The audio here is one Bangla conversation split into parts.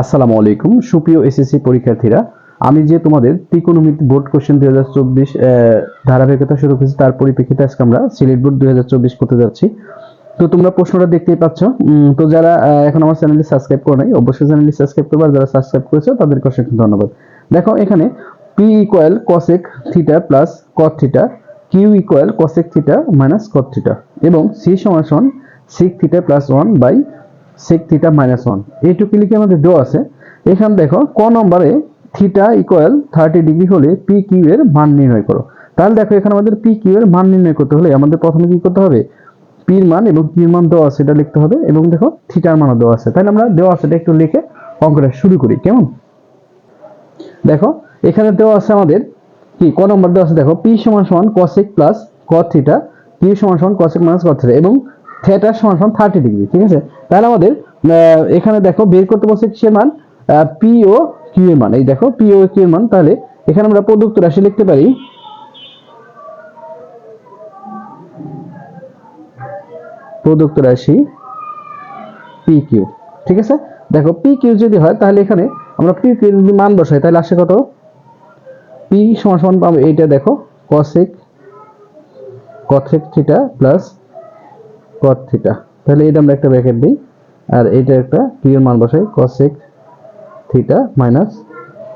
আসসালামু আলাইকুম সুপ্রিয় এসএসসি পরীক্ষার্থীরা। আমি যে তোমাদের ত্রিকোণমিতি বোর্ড কোশ্চেন দুই হাজার চব্বিশ ধারাবাহিকতা শুরু করেছি তার পরিপ্রেক্ষিতে আজকে আমরা সিলেট বোর্ড দুই হাজার চব্বিশ করতে যাচ্ছি। তো তোমরা প্রশ্নটা দেখতেই পাচ্ছ। তো যারা এখন আমার চ্যানেলটি সাবস্ক্রাইব করে নাই, অবশ্যই চ্যানেলটি সাবস্ক্রাইব করবে, আর যারা সাবস্ক্রাইব করেছ, তাদেরকে অসংখ্য ধন্যবাদ। দেখো, এখানে P equal cosec theta plus cot theta Q equal cosec theta minus cot theta এবং সি সমান sec theta plus one by sec theta minus one এইটুকু লিখে আমাদের দেওয়া আছে। এখানে দেখো, ক নম্বরে থিটা ইকুয়াল থার্টি ডিগ্রি হলে পি কিউ এর মান নির্ণয় করো। তাহলে দেখো, এখানে আমাদের পি কিউ এর মান নির্ণয় করতে হলে আমাদের প্রথমে কি করতে হবে? পির মান এবং কির মান দেওয়া আছে, এটা লিখতে হবে। এবং দেখো থিটার মানও দেওয়া আছে। তাহলে আমরা দেওয়া আছে, এটা একটু লিখে অঙ্কটা শুরু করি, কেমন? দেখো, এখানে দেওয়া আছে আমাদের কি? ক নম্বর দেওয়া আছে, দেখো পি সমান সমান cosec plus cot theta Q সমান সমান কসেক মাইনাস কট থিটা এবং থিটা সমান সমান থার্টি ডিগ্রি ঠিক আছে? তাহলে আমাদের এখানে দেখো বের করতে বলছে কিসের মান? পি ও কিউ এর মান। এই দেখো পি ও কিউ এর মান, তাহলে এখানে আমরা প্রদত্ত রাশি লিখতে পারি প্রদত্ত রাশি পি কিউ ঠিক আছে? দেখো পি কিউ যদি হয়, তাহলে এখানে আমরা পি কিউ যদি মান বসাই, তাহলে আসে কত? পি সমান সমান এইটা দেখো কসেক কথেক থিটা প্লাস কট থিটা তাহলে এটা আমরা একটা ব্র্যাকেট দিই, আর এটা একটা এর মান বসাই cosec theta minus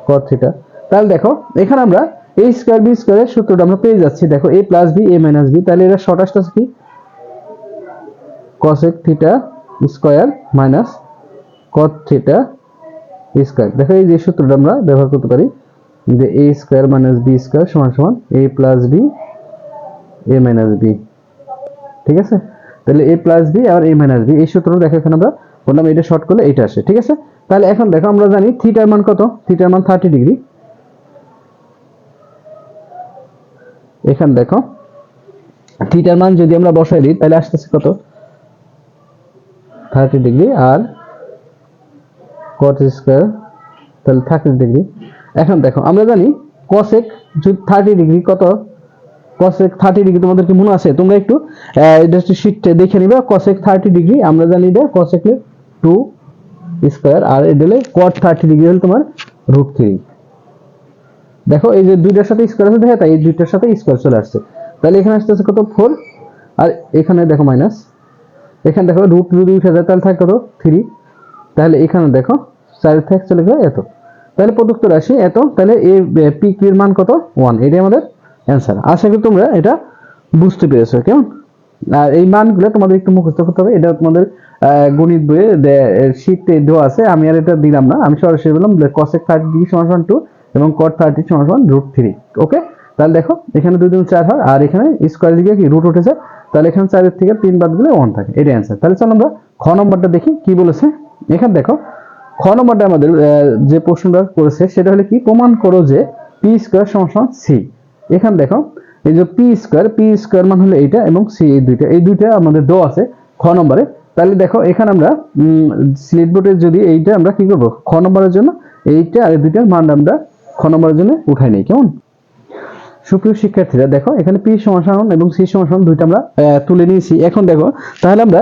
cot theta তাহলে দেখো, এখানে আমরা এ স্কোয়ার বি স্কোয়ারের সূত্রটা আমরা পেয়ে যাচ্ছি। দেখো A plus B A minus B তাহলে এটা শর্ট আসতে কি? cosec theta square minus cot theta square দেখো, এই যে সূত্রটা আমরা ব্যবহার করতে পারি, যে a square minus b square সমান সমান a plus b, a minus b ঠিক আছে? তাহলে a প্লাস b আর a মাইনাস b, এই সূত্রটা দেখো এখানে আমরা বললাম এটা শর্ট করলে এটা আসে, ঠিক আছে? তাহলে এখন দেখো আমরা জানি থিটার মান কত? থিটার মান থার্টি ডিগ্রি এখানে দেখো থিটার মান যদি আমরা বসাই দিই, তাহলে আসতেছে কত? থার্টি ডিগ্রি আর কট স্কোয়ার তাহলে থার্টি ডিগ্রি এখন দেখো, আমরা জানি কসেক যদি থার্টি ডিগ্রি কত? কসেক থার্টি ডিগ্রি তোমাদের কি মনে আছে? তোমরা একটু শিটটা দেখে নিবে। কসেক থার্টি ডিগ্রি আমরা জানি এটা কসেক টু স্কোয়ার আর এটা কট থার্টি ডিগ্রি হলে তোমার রুট থ্রি দেখো, এই যে দুইটার সাথে স্কোয়ার আছে, দেখে, তাই এই দুইটার সাথে স্কোয়ার চলে আসছে। তাহলে এখানে আসতেছে কত? ফোর আর এখানে দেখো মাইনাস এখানে দেখো রুট যদি উঠে যায়, তাহলে থাকে কত? থ্রি তাহলে এখানে দেখো চারের থেকে চলে গেলে এত। তাহলে প্রদত্ত রাশি এত, তাহলে এ পি কিউ মান কত? ওয়ান এটাই আমাদের অ্যান্সার আশা করি তোমরা এটা বুঝতে পেরেছ কেমন আর এই মানগুলো তোমাদের একটু মুখস্থ করতে হবে। এটা তোমাদের গণিত বইয়ে শীতে দেওয়া আছে। আমি আর এটা দিলাম না। আমি সরাসরি বললাম কসেক থার্টি সমান টু এবং কট থার্টি সমান সমান রুট থ্রি ওকে তাহলে দেখো, এখানে দুই দুই চার হয়, আর এখানে স্কোয়ার দিকে কি রুট উঠেছে? তাহলে এখানে চারের থেকে তিন বাদ দিলে ওয়ান থাকে। এটাই অ্যান্সার তাহলে চলো আমরা খ নম্বরটা দেখি, কি বলেছে? এখানে দেখো, খ নম্বরটা আমাদের যে প্রশ্নটা করেছে, সেটা হলো কি? প্রমাণ করো যে পি স্কোয়ার সমান সমান সি এখানে দেখো, এই যে পি স্কোয়ার পি স্কোয়ার মান হলো এইটা এবং সি এই দুইটা। এই দুইটা আমাদের দো আছে খ নম্বরে। তাহলে দেখো, এখানে আমরা স্লিট বোর্ডের যদি এইটা আমরা কি করব? খ নম্বরের জন্য এইটা আর দুইটার মান আমরা খ নম্বরের জন্য উঠাই নেই, কেমন? সুপ্রিয় শিক্ষার্থীরা, দেখো, এখানে পি সমাসারণ এবং সি সমাসারণ দুইটা আমরা তুলে নিয়েছি। এখন দেখো, তাহলে আমরা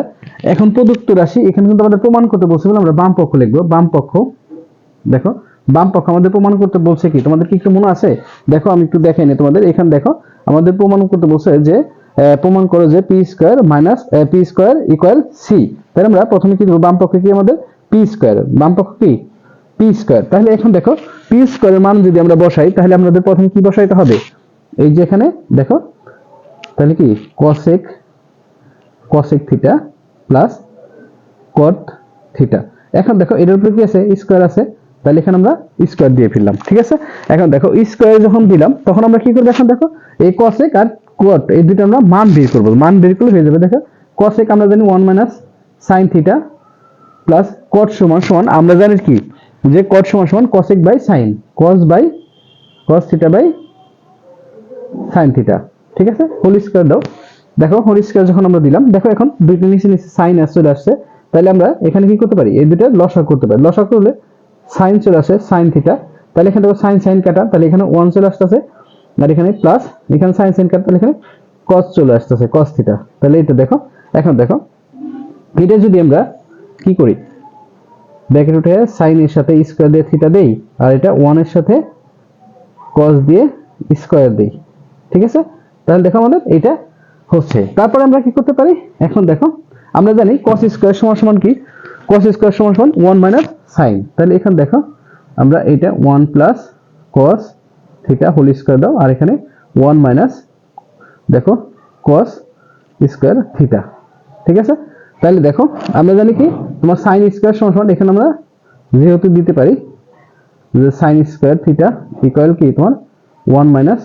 এখন প্রদত্ত রাশি, এখানে কিন্তু আমাদের প্রমাণ করতে বলছে বলে আমরা বাম পক্ষ লিখব। বাম পক্ষ, দেখো বাম পক্ষ আমাদের প্রমাণ করতে বলছে কি? তোমাদের কি কি মনে আছে? দেখো, আমি একটু দেখাই নি তোমাদের। এখানে দেখো, আমাদের প্রমাণ করতে বলছে যে প্রমাণ করো যে P square minus P square equal C. তাহলে আমরা প্রথমে কি দেবো? বাম পক্ষে কি আমাদের? P square. বাম পক্ষ কি? P square. তাহলে এখন দেখো, পি স্কোয়ারের মান যদি আমরা বসাই, তাহলে আমাদের প্রথমে কি বসাইতে হবে? এই যে এখানে, দেখো, তাহলে কি? Cosec cosec theta plus cot theta এখন দেখো, এটার উপরে কি আছে? স্কোয়ার আছে। তাহলে এখানে আমরা স্কোয়ার দিয়ে ফেললাম, ঠিক আছে? এখন দেখো স্কোয়ার যখন দিলাম, তখন আমরা কি করব এখন দেখো? এই কসেক আর কট এই দুটো আমরা মান বের করব। মান বের করলে হয়ে যাবে, দেখো কসেক আমরা জানি one minus sine theta plus cot সমান সমান, আমরা জানি কি? যে কট সমান সমান cosec by sine cos by cos theta by sine theta ঠিক আছে? হোল স্কয়ার দাও। দেখো হোল স্কয়ার যখন আমরা দিলাম, দেখো এখন দুইটা নিচে নিচে সাইন চলে আসছে। তাহলে আমরা এখানে কি করতে পারি? এই দুটো লসা করতে পারি। লসা করলে সাইন চলে আসে, সাইন থিটা। তাহলে এখানে দেখো সাইন সাইন কাটা, তাহলে এখানে ওয়ান চলে আসতেছে, আর এখানে প্লাস এখানে সাইন সাইন কাটা, তাহলে এখানে কস চলে আসতেছে কস থিটা। তাহলে এটা দেখো, এখন দেখো, এটা যদি আমরা কি করি? ব্র্যাকেট উঠে সাইনের সাথে স্কোয়ার দিয়ে থিটা দেই, আর এটা ওয়ানের সাথে কস দিয়ে স্কোয়ার দেই, ঠিক আছে? তাহলে দেখো আমাদের এটা হচ্ছে। তারপরে আমরা কি করতে পারি? এখন দেখো, আমরা জানি cos স্কোয়ার সমান সমান কি? cos স্কোয়ার সমান সমান ওয়ান মাইনাস সাইন। তাহলে এখানে দেখো, আমরা এটা one plus cos theta whole square দাও, আর এখানে ওয়ান মাইনাস, দেখো cos স্কোয়ার থিটা। ঠিক আছে? তাহলে দেখো, আমরা জানি কি, তোমার সাইন স্কোয়ার সমান এখানে আমরা যেহেতু দিতে পারি, যে সাইন স্কোয়ার থিটা ইকুয়াল কি তোমার? One minus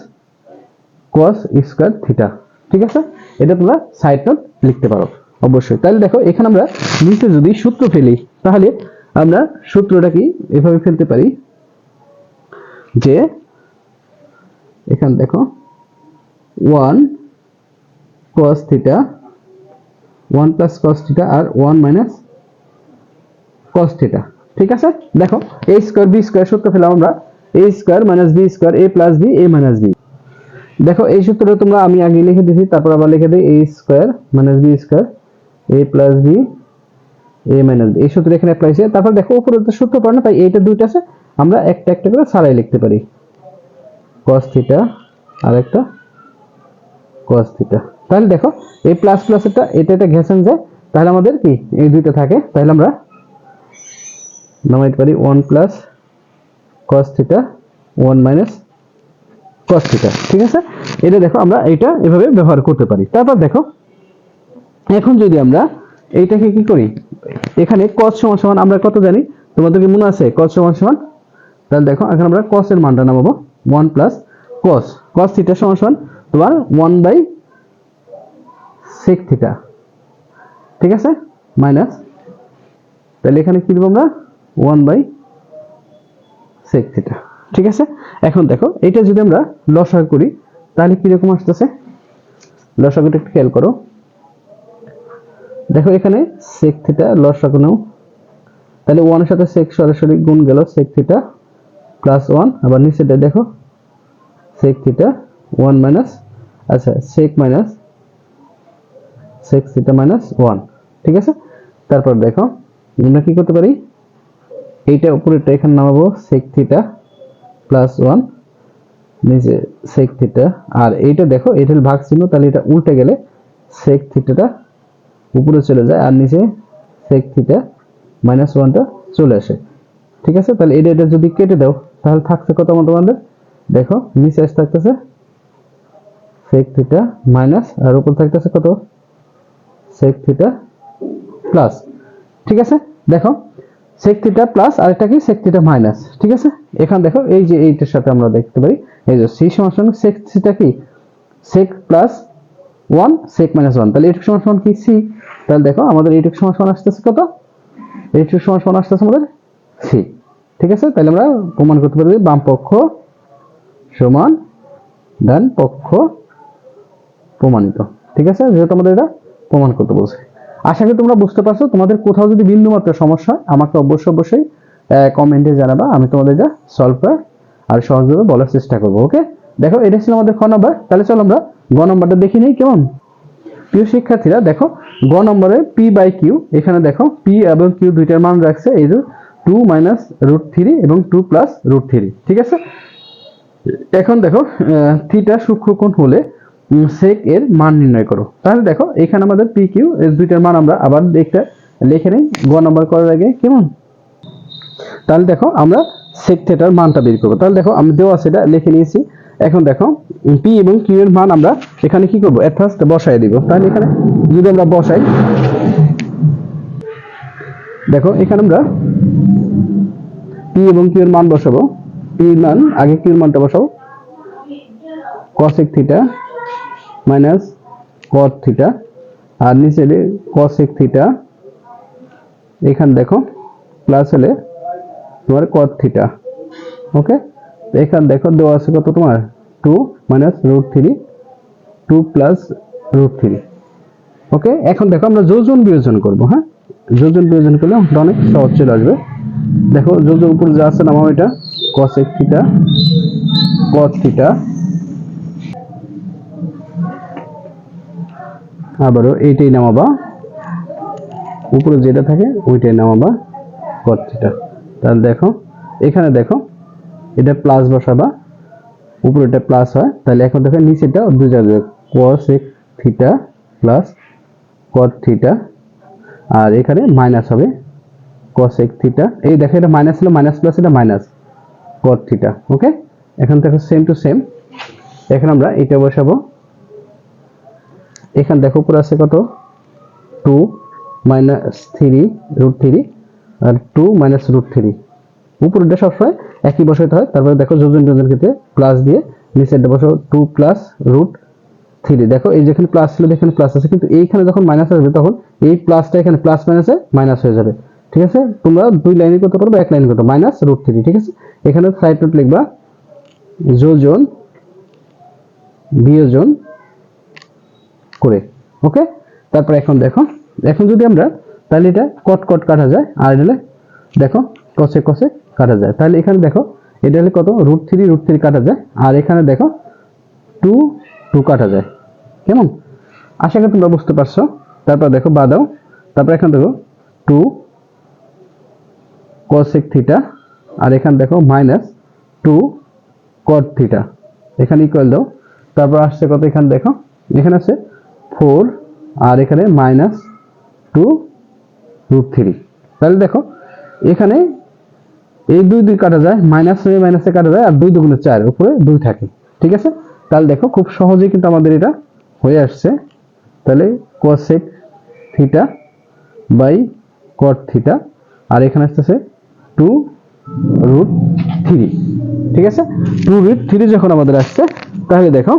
cos square theta. ঠিক আছে? এটা তোমরা সাইড নোট লিখতে পারো, অবশ্যই। তাহলে দেখো, এখানে আমরা নিচে যদি সূত্র ফেলি, তাহলে আমরা সূত্রটা কি এভাবে ফেলতে পারি? যে এখানে দেখো one cos theta one plus cos theta আর ওয়ান মাইনাস cos থিটা ঠিক আছে? দেখো, a স্কোয়ার বি স্কোয়ার সূত্র ফেলাম আমরা। a square minus B square A plus B A minus B দেখো, এই সূত্রটা তোমরা আমি আগে লিখে দিয়েছি, তারপর আবার লিখে দিই, a square minus B square A plus B a minus B এই সূত্র এখানে অ্যাপ্লাই হয়েছে। তারপর দেখো, উপরে তো সূত্র পড়ে না, তাই এইটা দুইটা আছে। আমরা একটা একটা করে সারাই লিখতে পারি। cos থিটা আর একটা cos থিটা তাহলে দেখো এই প্লাস প্লাস এটা এটা ঘেসেন যায়। তাহলে আমাদের কি? এই দুইটা থাকে। তাহলে আমরা নামাইতে পারি one plus cos theta one minus cos theta ঠিক আছে? এটা দেখো, আমরা এটা এভাবে ব্যবহার করতে পারি। তারপর দেখো, এখন যদি আমরা এইটাকে কি করি? এখানে cos সমান সমান আমরা কত জানি? তোমাদেরকে মনে আছে? cos সমান সমান? তাহলে দেখো, এখন আমরা cos এর মানটা নামাবো। 1 প্লাস cos cos থিটা সমান সমান তোমার 1 বাই sec থিটা ঠিক আছে? মাইনাস তাহলে এখানে কি দেবো আমরা? 1 বাই sec থিটা ঠিক আছে? এখন দেখো এটা যদি আমরা লসাগু করি, তাহলে কীরকম আসতেছে? লসাগুটা একটু খেয়াল করো। দেখো এখানে sec থিটা লসাগু নাও। তাহলে ওয়ানের সাথে sec সরাসরি গুণ গেল sec থিটা প্লাস ওয়ান আবার নিচেটা দেখো, sec থিটা ওয়ান মাইনাস আচ্ছা sec minus sec theta minus one ঠিক আছে? তারপর দেখো, আমরা কি করতে পারি? এইটা উপরেরটা এখানে নামাবো, sec থিটা প্লাস ওয়ান নিচে sec থিটা আর এইটা দেখো, এটা ভাগ চিহ্ন তাহলে এটা উল্টে গেলে sec থিটাটা উপরে চলে যায় আর নিচে sec থিটা মাইনাস ওয়ানটা চলে আসে। ঠিক আছে? তাহলে এটা এটা যদি কেটে দাও, তাহলে থাকছে কত আমার তোমাদের? দেখো, নিচে আসতে থাকতেছে sec থিটা মাইনাস আর উপর থাকতেছে কত? sec থিটা প্লাস ঠিক আছে? দেখো, sec থিটা প্লাস আরেকটা কি? sec থিটা মাইনাস ঠিক আছে? এখানে দেখো, এই যে এইটার সাথে আমরা দেখতে পারি। এই যে c সমান sec থিটা কি? sec প্লাস 1 sec মাইনাস 1 তাহলে এইটুকু সমান কি? C. তাহলে দেখো আমাদের সমান সমান আসতেছে কত? সমান সমান আসতেছে আমাদের c. ঠিক আছে? তাহলে আমরা প্রমাণ করতে পারি বাম পক্ষ সমান ডান পক্ষ প্রমাণিত। ঠিক আছে? যেহেতু আমাদের এটা প্রমাণ করতে বলছে। আশা করি তোমরা বুঝতে পারছ। তোমাদের কোথাও যদি বিন্দু মাত্র সমস্যা হয়, আমাকে অবশ্যই অবশ্যই কমেন্টে জানাবা। আমি তোমাদের এটা সলভ করার আর সহজভাবে বলার চেষ্টা করব ওকে দেখো, এটা ছিল আমাদের খ নম্বর। তাহলে চলো আমরা গ নম্বরটা দেখি নিই, কেমন? প্রিয় শিক্ষার্থীরা, দেখো, গ নম্বরে পি বাই কিউ এখানে দেখো পি এবং কিউ দুইটার মান রাখছে, এই যে টু মাইনাস রুট থ্রি এবং টু প্লাস রুট থ্রি ঠিক আছে? এখন দেখো থিটা সূক্ষ্মকোণ হলে সেক এর মান নির্ণয় করো। তাহলে দেখো, এখানে আমাদের পি কিউ এর দুইটার মান আমরা আবার একটা লিখে নিই, গ নম্বর করার আগে, কেমন? তাহলে দেখো, আমরা সেক থিটার মানটা বের করব। তাহলে দেখো, আমি দেওয়া সেটা লিখে নিয়েছি এখন দেখো পি এবং কিউ এর মান আমরা এখানে কি করব? এট ফার্স্ট বসাই দিব। তাহলে এখানে যদি আমরা বসাই, দেখো, এখানে আমরা পি এবং কিউ এর মান বসাবো। পি এর মান, আগে কিউ এর মানটা বসাবো cosec theta minus cot theta আর নিচে cosec থিটা এখানে দেখো প্লাস হলে তোমার cot থিটা ওকে এখানে দেখো দেওয়া আছে কত তোমার? Two minus root three two plus root three okay এখন দেখো আমরা যোজন বিয়োজন করব হ্যাঁ? যোজন বিয়োজন করলে অনেক সহজ চলে আসবে। দেখো যোজন উপরে যা আছে নামাও এটা cosec থিটা cot থিটা আবারও এইটাই নামাবা। উপরে যেটা থাকে, ওইটাই নামাবা কট থিটা তাহলে দেখো, এখানে দেখো এটা প্লাস বসাবা উপরেটা প্লাস হয়, তাহলে এখন দেখো নিচেটা দুই জায়গায় cos এক থিটা প্লাস cot থিটা আর এখানে মাইনাস হবে cos এক থিটা এই দেখো এটা মাইনাস ছিল মাইনাস প্লাস এটা মাইনাস cot থিটা ওকে এখন দেখো সেম টু সেম এখন আমরা এটা বসাবো। এখানে দেখো উপরে আছে কত? Two minus three root three আর টু মাইনাস রুট থ্রি উপরেটা সবসময় একই বসাতে হয়। তারপরে দেখো যোজন যোজনের ক্ষেত্রে প্লাস দিয়ে নিচেরটা বসো টু প্লাস রুট থ্রি দেখো এই যেখানে প্লাস ছিল, এখানে প্লাস আছে। কিন্তু এইখানে যখন মাইনাস আসবে, তখন এই প্লাসটা এখানে প্লাস মাইনাসে মাইনাস হয়ে যাবে। ঠিক আছে? তোমরা দুই লাইনে করতে পারো বা এক লাইনে করতে মাইনাস রুট থ্রি ঠিক আছে? এখানে সাইড নোট লিখবা যোজন বিয়োজন করে। ওকে? তারপর এখন দেখো, এখন যদি আমরা তাহলে এটা কট কট কাটা যায়, আর দেখো কষে কষে কাটা যায়। তাহলে এখানে দেখো, এটা হলে কত? রুট থ্রি রুট থ্রি কাটা যায়। আর এখানে দেখো টু টু কাটা যায়। কেমন? আশা করি তোমরা বুঝতে পারছ। তারপর দেখো বাদাও তারপর এখানে দেখো টু কসেক থিটা আর এখানে দেখো মাইনাস টু কট থিটা এখানে ইকুয়াল দাও। তারপর আসছে কত এখানে দেখো? এখানে আছে ফোর আর এখানে মাইনাস টু রুট থ্রি তাহলে দেখো, এখানে এই দুই দুই কাটা যায় মাইনাস হয়ে মাইনাসে কাটা যায় আর দুই দুগুণে চার, উপরে দুই থাকে, ঠিক আছে? তাহলে দেখো খুব সহজেই কিন্তু আমাদের এটা হয়ে আসছে। তাহলে cosec theta by cot theta আর এখানে আসতেছে টু রুট থ্রি ঠিক আছে? টু রুট থ্রি যখন আমাদের আসছে, তাহলে দেখো,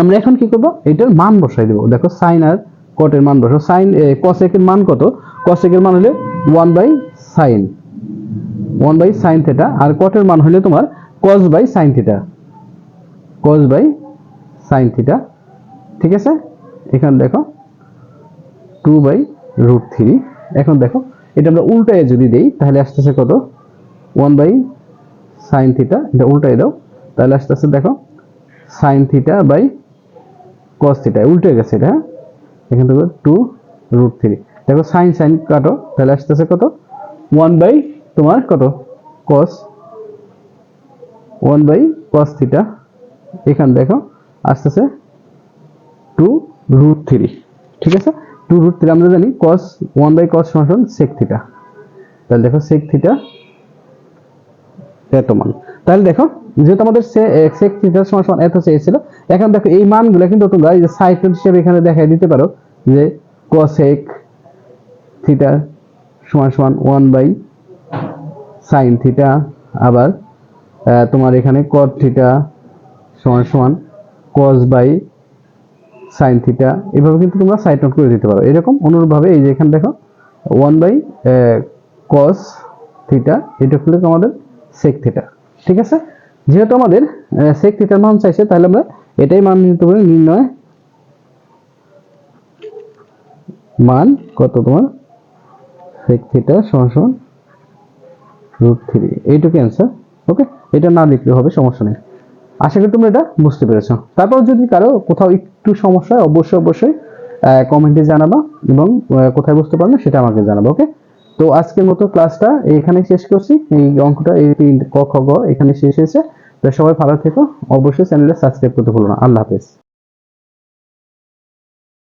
আমরা এখন কি করব? এটার মান বসাই দেবো। দেখো সাইন আর কটের মান বসো সাইন কসেকের মান কত? কসেকের মান হলে one by sine one by sine theta, আর কটের মান হলে তোমার cos by sine theta. Cos by sine theta, ঠিক আছে? এখানে দেখো টু বাই রুট থ্রি এখন দেখো, এটা আমরা উল্টায় যদি দেই, তাহলে আসতেছে কত? ওয়ান বাই সাইন থিটা, এটা উল্টায় দাও। তাহলে আসতেছে দেখো, sine theta by cos theta, উল্টে গেছে এটা হ্যাঁ? এখান থেকে টু রুট থ্রি দেখো, সাইন সাইন কাটো, তাহলে আসতেছে কত? ওয়ান বাই তোমার কত? Cos one by cos theta এখানে দেখো, আসতেছে টু রুট থ্রি ঠিক আছে? টু রুট থ্রি আমরা জানি কস ওয়ান বাই কস সমান সেক থিটা তাহলে দেখো সেক থিটা এত মান। তাহলে দেখো, যেহেতু আমাদের সেক থিটা সমান সমান এত চেয়েছিল এখন দেখো এই মানগুলো কিন্তু তোমরা এই যে সাইড হিসেবে এখানে দেখাই দিতে পারো যে কসেক থিটা সমান সমান ওয়ান বাই সাইন থিটা আবার তোমার এখানে কট থিটা সমান সমান কস বাই সাইন থিটা এভাবে কিন্তু তোমরা সাইড নোট করে দিতে পারো। এরকম অনুরূপভাবে এই যে এখানে দেখো ওয়ান বাই কস থিটা এটা হলো আমাদের সেক থিটা ঠিক আছে? যেহেতু আমাদের সেক থিটার মান চাইছে, তাহলে আমরা এটাই মান নিতে পারি। নির্ণয় মান কত তোমার? সেক থিটা সমান সমান রুট থ্রি এইটুকু অ্যান্সার ওকে এটা না লিখলে হবে, সমস্যা নেই। আশা করি তোমরা এটা বুঝতে পেরেছ। তারপর যদি কারও কোথাও একটু সমস্যা হয়, অবশ্যই অবশ্যই কমেন্টে জানাবা এবং কোথায় বুঝতে পারলে সেটা আমাকে জানাব ওকে তো আজকের মতো ক্লাসটা এখানে শেষ করছি। এই অঙ্কটা এই ক, খ, গ এখানে শেষ হয়েছে। তো সবাই ভালো থেকো। অবশ্যই চ্যানেলে সাবস্ক্রাইব করতে ভুলো না। আল্লাহ হাফেজ।